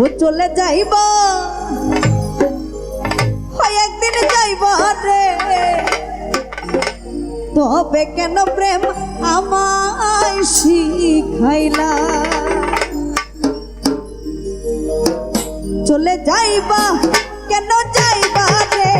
ও চলে যাইব। একদিন যাইব রে। তবে কেন প্রেম আমায় শিখাইলা? চলে যাইবা, কেন যাইবা রে?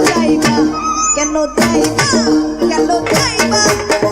চাইবা কেন চাইবা কেন চাইবা